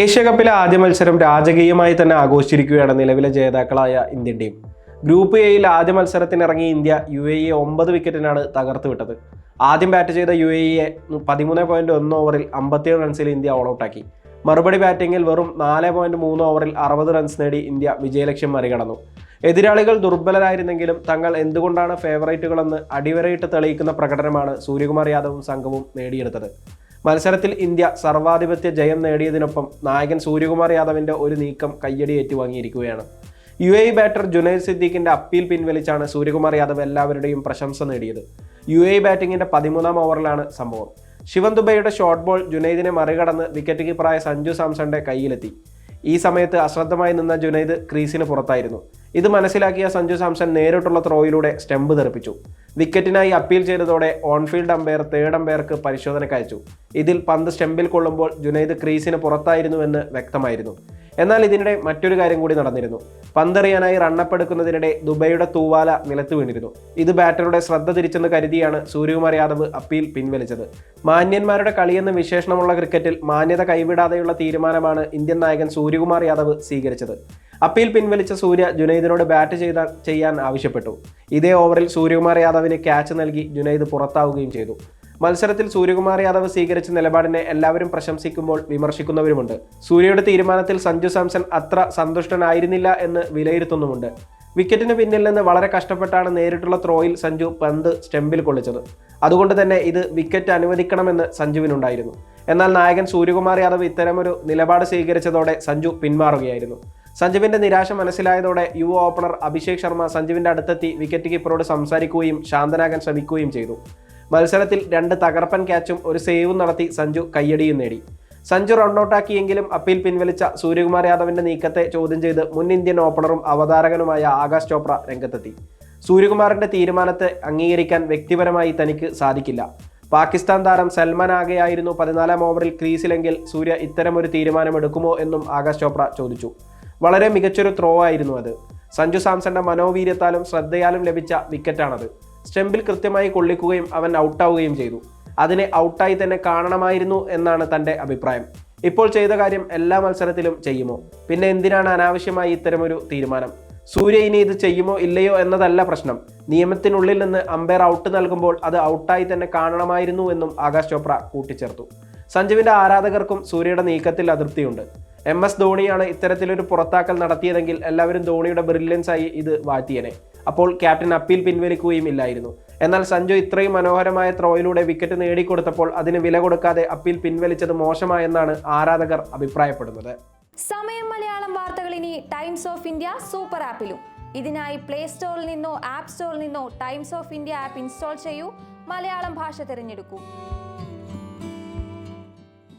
Asia കപ്പിലെ ആദ്യ മത്സരം രാജകീയമായി തന്നെ ആഘോഷിച്ചിരിക്കുകയാണ് നിലവിലെ ജേതാക്കളായ ഇന്ത്യൻ ടീം. ഗ്രൂപ്പ് എയിൽ ആദ്യ മത്സരത്തിനിറങ്ങിയ ഇന്ത്യ യു എ ഒമ്പത് വിക്കറ്റിനാണ് തകർത്ത് വിട്ടത്. ആദ്യം ബാറ്റ് ചെയ്ത യു എ ഇയെ പതിമൂന്ന് പോയിന്റ് ഒന്ന് ഓവറിൽ അമ്പത്തിയേഴ് റൺസിൽ ഇന്ത്യ ഓൾ ഔട്ടാക്കി മറുപടി ബാറ്റിംഗിൽ വെറും നാല് പോയിന്റ് മൂന്ന് ഓവറിൽ അറുപത് റൺസ് നേടി ഇന്ത്യ വിജയലക്ഷ്യം മറികടന്നു. എതിരാളികൾ ദുർബലരായിരുന്നെങ്കിലും തങ്ങൾ എന്തുകൊണ്ടാണ് ഫേവറേറ്റുകളെന്ന് അടിവരയിട്ട് തെളിയിക്കുന്ന പ്രകടനമാണ് സൂര്യകുമാർ യാദവും സംഘവും നേടിയെടുത്തത്. മത്സരത്തിൽ ഇന്ത്യ സർവാധിപത്യ ജയം നേടിയതിനൊപ്പം നായകൻ സൂര്യകുമാർ യാദവിന്റെ ഒരു നീക്കം കയ്യടി ഏറ്റുവാങ്ങിയിരിക്കുകയാണ്. യു എ ബാറ്റർ ജുനൈദ് സിദ്ദീഖിന്റെ അപ്പീൽ പിൻവലിച്ചാണ് സൂര്യകുമാർ യാദവ് എല്ലാവരുടെയും പ്രശംസ നേടിയത്. യു എ ബാറ്റിംഗിന്റെ പതിമൂന്നാം ഓവറിലാണ് സംഭവം. ശിവൻ ദുബൈയുടെ ഷോർട്ട് ബോൾ ജുനൈദിനെ മറികടന്ന് വിക്കറ്റ് കീപ്പറായ സഞ്ജു സാംസന്റെ കയ്യിലെത്തി. ഈ സമയത്ത് അശ്രദ്ധമായി നിന്ന ജുനൈദ് ക്രീസിന് പുറത്തായിരുന്നു. ഇത് മനസ്സിലാക്കിയ സഞ്ജു സാംസൺ നേരിട്ടുള്ള ത്രോയിലൂടെ സ്റ്റെമ്പ് തെറിപ്പിച്ചു. വിക്കറ്റിനായി അപ്പീൽ ചെയ്തതോടെ ഓൺഫീൽഡ് അമ്പയർ തേർഡ് അമ്പയർക്ക് പരിശോധനയ്ക്ക് അയച്ചു. ഇതിൽ പന്ത് സ്റ്റെമ്പിൽ കൊള്ളുമ്പോൾ ജുനൈദ് ക്രീസിന് പുറത്തായിരുന്നുവെന്ന് വ്യക്തമായിരുന്നു. എന്നാൽ ഇതിനിടെ മറ്റൊരു കാര്യം കൂടി നടന്നിരുന്നു. പന്തെറിയാനായി റണ്ണപ്പ് എടുക്കുന്നതിനിടെ ദുബൈയുടെ തൂവാല നിലത്ത് വീണിരുന്നു. ഇത് ബാറ്ററുടെ ശ്രദ്ധ തിരിച്ചെന്ന് കരുതിയാണ് സൂര്യകുമാർ യാദവ് അപ്പീൽ പിൻവലിച്ചത്. മാന്യന്മാരുടെ കളിയെന്ന് വിശേഷണമുള്ള ക്രിക്കറ്റിൽ മാന്യത കൈവിടാതെയുള്ള തീരുമാനമാണ് ഇന്ത്യൻ നായകൻ സൂര്യകുമാർ യാദവ് സ്വീകരിച്ചത്. അപ്പീൽ പിൻവലിച്ച സൂര്യ ജുനൈദിനോട് ബാറ്റ് ചെയ്ത ചെയ്യാൻ ആവശ്യപ്പെട്ടു. ഇതേ ഓവറിൽ സൂര്യകുമാർ യാദവിന് ക്യാച്ച് നൽകി ജുനൈദ് പുറത്താവുകയും ചെയ്തു. മത്സരത്തിൽ സൂര്യകുമാർ യാദവ് സ്വീകരിച്ച നിലപാടിനെ എല്ലാവരും പ്രശംസിക്കുമ്പോൾ വിമർശിക്കുന്നവരുമുണ്ട്. സൂര്യയുടെ തീരുമാനത്തിൽ സഞ്ജു സാംസൺ അത്ര സന്തുഷ്ടനായിരുന്നില്ല എന്ന് വിലയിരുത്തുന്നുമുണ്ട്. വിക്കറ്റിന് പിന്നിൽ നിന്ന് വളരെ കഷ്ടപ്പെട്ടാണ് നേരിട്ടുള്ള ത്രോയിൽ സഞ്ജു പന്ത് സ്റ്റെമ്പിൽ കൊള്ളിച്ചത്. അതുകൊണ്ട് തന്നെ ഇത് വിക്കറ്റ് അനുവദിക്കണമെന്ന് സഞ്ജുവിനുണ്ടായിരുന്നു. എന്നാൽ നായകൻ സൂര്യകുമാർ യാദവ് ഇത്തരമൊരു നിലപാട് സ്വീകരിച്ചതോടെ സഞ്ജു പിന്മാറുകയായിരുന്നു. സഞ്ജുവിന്റെ നിരാശ മനസ്സിലായതോടെ യുവ ഓപ്പണർ അഭിഷേക് ശർമ്മ സഞ്ജുവിന്റെ അടുത്തെത്തി വിക്കറ്റ് കീപ്പറോട് സംസാരിക്കുകയും ശാന്തനാകാൻ ശ്രമിക്കുകയും ചെയ്തു. മത്സരത്തിൽ രണ്ട് തകർപ്പൻ ക്യാച്ചും ഒരു സേവും നടത്തി സഞ്ജു കയ്യടിയും നേടി. സഞ്ജു റണ്ണൌട്ടാക്കിയെങ്കിലും അപ്പീൽ പിൻവലിച്ച സൂര്യകുമാർ യാദവിന്റെ നീക്കത്തെ ചോദ്യം ചെയ്ത് മുൻ ഇന്ത്യൻ ഓപ്പണറും അവതാരകനുമായ ആകാശ് ചോപ്ര രംഗത്തെത്തി. സൂര്യകുമാറിന്റെ തീരുമാനത്തെ അംഗീകരിക്കാൻ വ്യക്തിപരമായി തനിക്ക് സാധിക്കില്ല. പാകിസ്ഥാൻ താരം സൽമാൻ ആകെയായിരുന്നു പതിനാലാം ഓവറിൽ ക്രീസിലെങ്കിൽ സൂര്യ ഇത്തരമൊരു തീരുമാനമെടുക്കുമോ എന്നും ആകാശ് ചോപ്ര ചോദിച്ചു. വളരെ മികച്ചൊരു ത്രോ ആയിരുന്നു അത്. സഞ്ജു സാംസന്റെ മനോവീര്യത്താലും ശ്രദ്ധയാലും ലഭിച്ച വിക്കറ്റാണത് സ്റ്റെമ്പിൽ കൃത്യമായി കൊള്ളിക്കുകയും അവൻ ഔട്ടാവുകയും ചെയ്തു. അതിനെ ഔട്ടായി തന്നെ കാണണമായിരുന്നു എന്നാണ് തന്റെ അഭിപ്രായം. ഇപ്പോൾ ചെയ്ത കാര്യം എല്ലാ മത്സരത്തിലും ചെയ്യുമോ? പിന്നെ എന്തിനാണ് അനാവശ്യമായി ഇത്തരമൊരു തീരുമാനം? സൂര്യ ഇനി ഇത് ചെയ്യുമോ ഇല്ലയോ എന്നതല്ല പ്രശ്നം. നിയമത്തിനുള്ളിൽ നിന്ന് അമ്പയർ ഔട്ട് നൽകുമ്പോൾ അത് ഔട്ടായി തന്നെ കാണണമായിരുന്നു എന്നും ആകാശ് ചോപ്ര കൂട്ടിച്ചേർത്തു. സഞ്ജുവിന്റെ ആരാധകർക്കും സൂര്യയുടെ നീക്കത്തിൽ അതൃപ്തിയുണ്ട്. എം എസ് ധോണിയാണ് ഇത്തരത്തിലൊരു പുറത്താക്കൽ നടത്തിയതെങ്കിൽ എല്ലാവരും ധോണിയുടെ ബ്രില്യൻസ് ആയി ഇത് വാഴ്ത്തിയനെ. അപ്പോൾ ക്യാപ്റ്റൻ അപ്പീൽ പിൻവലിക്കുകയും ഇല്ലായിരുന്നു. എന്നാൽ സഞ്ജു ഇത്രയും മനോഹരമായ ത്രോയിലൂടെ വിക്കറ്റ് നേടിക്കൊടുത്തപ്പോൾ അതിന് വില കൊടുക്കാതെ അപ്പീൽ പിൻവലിച്ചത് മോശമായെന്നാണ് ആരാധകർ അഭിപ്രായപ്പെടുന്നത്. സമയം മലയാളം വാർത്തകൾ ഇനി ടൈംസ് ഓഫ് ഇന്ത്യ സൂപ്പർ ആപ്പിലും ഇതിനായി പ്ലേ സ്റ്റോറിൽ നിന്നോ ആപ്പ് സ്റ്റോറിൽ നിന്നോ Times of India app install ചെയ്യൂ. മലയാളം ഭാഷ തിരഞ്ഞെടുക്കൂ.